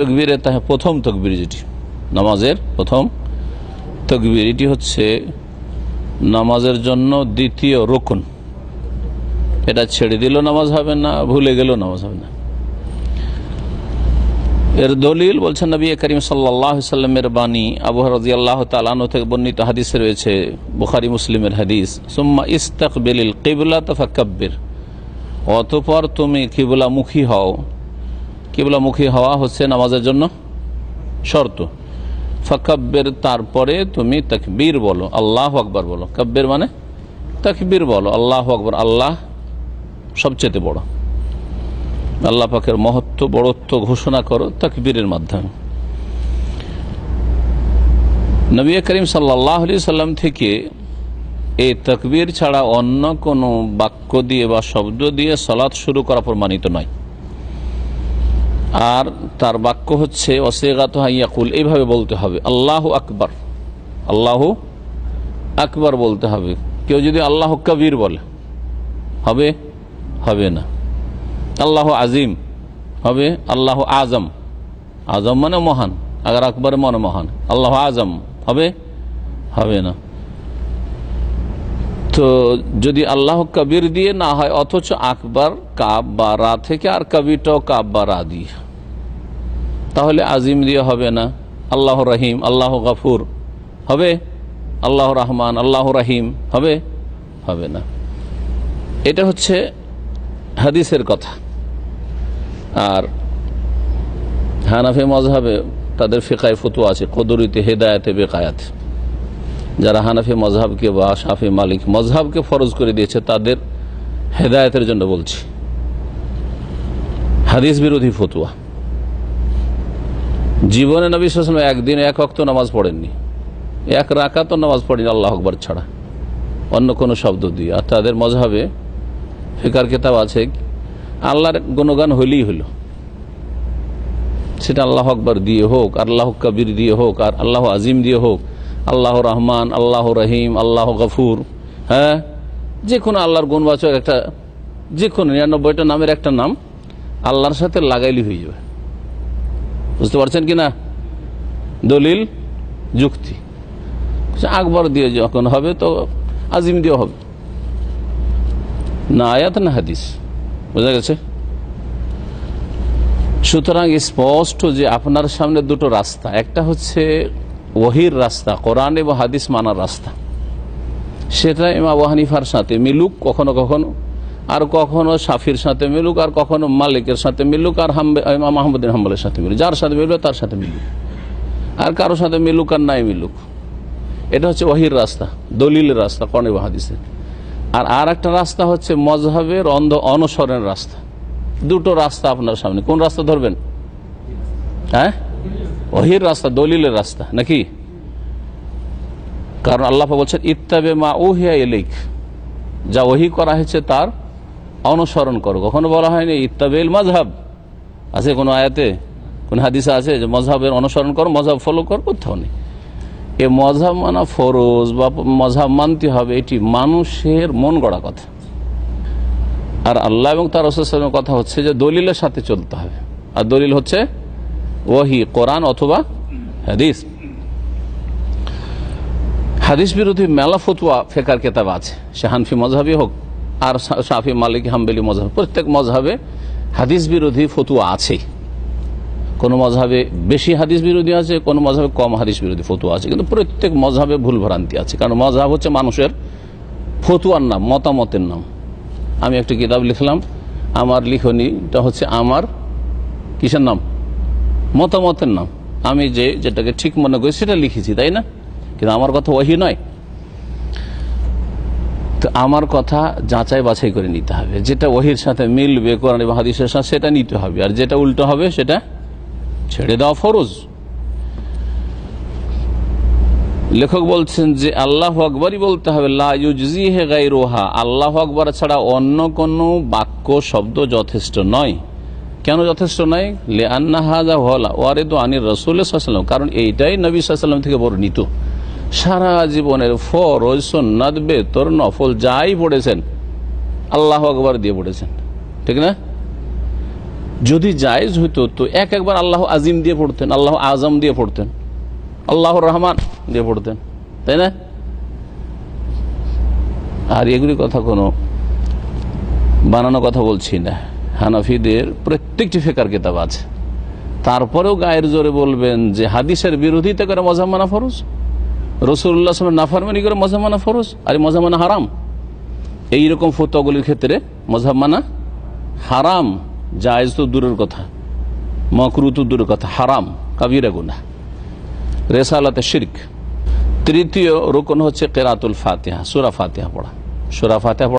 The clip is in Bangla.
তকবীরে তাহে প্রথম তকবীর যেটি, নামাজের প্রথম তকবীর, এটি হচ্ছে নামাজের জন্য দ্বিতীয় রোকন। এটা ছেড়ে দিল নামাজ হবে না, ভুলে গেল নামাজ হবে না। এর দলিল বলছেন নবী করিম সাল্লাহ সাল্লামের বাণী, আবু রাজি আল্লাহ তালানো থেকে বর্ণিত হাদিসে রয়েছে, বুখারি মুসলিমের হাদিস, সুম্মা ইস্তাকবিল কিবলা তফা কব্বির অতপর তুমি কিবলামুখী হও। কিবলামুখী হওয়া হচ্ছে নামাজের জন্য? শর্ত। ফাকাব্বের তারপরে তুমি তাকবীর বলো, আল্লাহ আকবর বলো। কাব্বের মানে তাকবীর বলো, আল্লাহ আকবর। আল্লাহ সবচেয়ে বড়। আল্লাহ পাকের মহত্ব, বড়ত্ব ঘোষণা করো তাকবীরের মাধ্যমে। নবী করিম সাল্লাহ আলি সাল্লাম থেকে এই তকবীর ছাড়া অন্য কোনো বাক্য দিয়ে বা শব্দ দিয়ে সলাৎ শুরু করা প্রমাণিত নয়। আর তার বাক্য হচ্ছে অসেগাত হাইয়াকুল এইভাবে বলতে হবে। আল্লাহ আকবর আল্লাহ আকবর বলতে হবে। কেউ যদি আল্লাহ কবির বলে, হবে? হবে না। আল্লাহ আজিম হবে? আল্লাহ আজম আজম মানে মহান। আগার আকবর মনে মহান। আল্লাহ আজম হবে? হবে না। তো যদি আল্লাহ কবির দিয়ে না হয়, অথচ আকবর কাব বা রা থেকে আর কবিরটাও কাব বা রা দিয়ে। তাহলে আজিম দিয়ে হবে না। আল্লাহ রহিম, আল্লাহ গাফুর। হবে? আল্লাহ রহমান, আল্লাহ রাহিম। হবে? হবে না। এটা হচ্ছে হাদিসের কথা। আর হানাফে মজহাবে তাদের ফেকায় ফতু আছে, কদরিতে হেদায়তে, বেকায়াত। যারা হানাফি মজহাবকে বা শাফি মালিক মজহাবকে ফরজ করে দিয়েছে, তাদের হেদায়তের জন্য বলছি। হাদিস বিরোধী ফতুয়া। জীবনে নবী সালাম একদিন এক অক্ত নামাজ পড়েননি। এক রাকাত নামাজ পড়েনি আল্লাহ আকবর ছাড়া। অন্য কোনো শব্দ দিয়ে। আর তাদের মজহাবে ফেকার কেতাব আছে, আল্লাহর গুণগান হইলেই হইল সেটা আল্লাহ আকবর দিয়ে হোক, আল্লাহ কবির দিয়ে হোক, আর আল্লাহ আজিম দিয়ে হোক, আল্লাহ রহমান, আল্লাহ রহিম, আল্লাহ গফুর হ্যাঁ? যে কোনো আল্লাহর গুণবাচক একটা যে কোনো নিরানব্বইটা নামের একটা নাম আল্লাহর সাথে লাগাইলি হয়ে যাবে। বুঝতে পারছেন কি না দলিল, যুক্তি। আকবর দিয়ে যখন হবে তো আজিম দিয়ে হবে। না আয়াত, না হাদিস। বোঝা গেছে? সুতরাং স্পষ্ট যে আপনার সামনে দুটো রাস্তা। একটা হচ্ছে ওহির রাস্তা, কোরআন এবং হাদিস মানার রাস্তা। সেটা ইমা ওয়াহানিফার সাথে মিলুক কখনো কখনো। আর কখনো সাফির সাথে মিলুক, আর কখনো মালিকের সাথে মিলুক, আর মাহমুদ্দিন হাম্বলের সাথে মিলুক। যার সাথে মিলবে তার সাথে মিলুক। আর কারও সাথে মিলুক আর নাই মিলুক। এটা হচ্ছে ওহির রাস্তা, দলিলের রাস্তা কনে হাদিসের। আর আর একটা রাস্তা হচ্ছে মজহাবের অন্ধ অনুসরণের রাস্তা। দুটো রাস্তা আপনার সামনে। কোন রাস্তা ধরবেন? হ্যাঁ? ওহির রাস্তা, দলিলের রাস্তা, নাকি? কারণ আল্লাহ বলছেন, ইত্তাবে মা ওহিয়া এলিক যা ওহি করা হয়েছে তার অনুসরণ করো। কখনো বলা হয়নি, ইত্তাবেল মজহাব আছে কোনো আয়াতে? কোন হাদিসা আছে যে মজহাবের অনুসরণ করো মজহাব ফলো কর? কোথাও নেই। এ মজহাব মানা ফরজ বা মজহাব মানতে হবে, এটি মানুষের মন গড়া কথা। আর আল্লাহ এবং তার রসের কথা হচ্ছে যে দলিলের সাথে চলতে হবে। আর দলিল হচ্ছে ওহি কোরআন অথবা হাদিস। হাদিস বিরোধী মেলা ফতুয়া, ফেকার কেতাব আছে। সে হানফি মজহাবি হোক আর সাফি মালিক হাম্বেলি মজহাব প্রত্যেক মজহাবে হাদিস বিরোধী ফতুয়া আছে কোন মজহাবে বেশি হাদিস বিরোধী আছে, কোন মজহাবে কম হাদিস বিরোধী ফতুয়া আছে। কিন্তু প্রত্যেক মজহাবে ভুল ভ্রান্তি আছে। কারণ মজহাব হচ্ছে মানুষের ফতুয়ার নাম, মতামতের নাম। আমি একটা কিতাব লিখলাম, আমার লিখনিটা হচ্ছে আমার কিসের নাম? মতামতের নাম। আমি যে, যেটাকে ঠিক মনে করি সেটা লিখেছি, তাই না? কিন্তু আমার কথা ওহি নয়। তো আমার কথা যাচাই বাছাই করে নিতে হবে। যেটা ওহির সাথে মিলবে কোরআন এবং সাথে, সেটা নিতে হবে। আর যেটা উল্টো হবে, সেটা ছেড়ে দেওয়া ফরজ। লেখক বলছেন যে, আল্লাহ আকবরই বলতে হবে লাইজে গাই রোহা আল্লাহ আকবর ছাড়া অন্য কোনো বাক্য, শব্দ যথেষ্ট নয়। কেন যথেষ্ট নয়? লে আন্না হাজা হলা ওয়ারে তো আনির রসুল কারণ এইটাই নবী সাল্লাম থেকে বর্ণিত। সারা জীবনের ফরজ সন্ন্যাদ বেতর, নফল যাই পড়েছেন, আল্লাহ আকবর দিয়ে পড়েছেন। ঠিক না? যদি জায়েজ হইতো, তো এক একবার আল্লাহ আজিম দিয়ে পড়তেন, আল্লাহ আজম দিয়ে পড়তেন, আল্লাহ রহমান দিয়ে পড়তেন, তাই না? আর এগুলি কথা কোনো বানানো কথা বলছি না। হানাফিদের প্রত্যেকটি ফেকার কিতাব আছে। তারপরেও গায়ের জোরে বলবেন যে, হাদিসের বিরোধিতা করে মজামানা ফরজ? রসুল্লাহ নাফারমানি করে মজামানা ফরজ, আর মজামানা হারাম। এইরকম ফতোয়াগুলির ক্ষেত্রে মজাব মানা হারাম, জায়েজ তো দূরের কথা, মকরু তো দূরের কথা, হারাম, কাবিরা গুনা রেসালাতে শির্ক। তৃতীয় রোকন হচ্ছে কেরাতুল ফাতেহা, সুরা ফাতেহা পড়া। সুরা ফাতিহা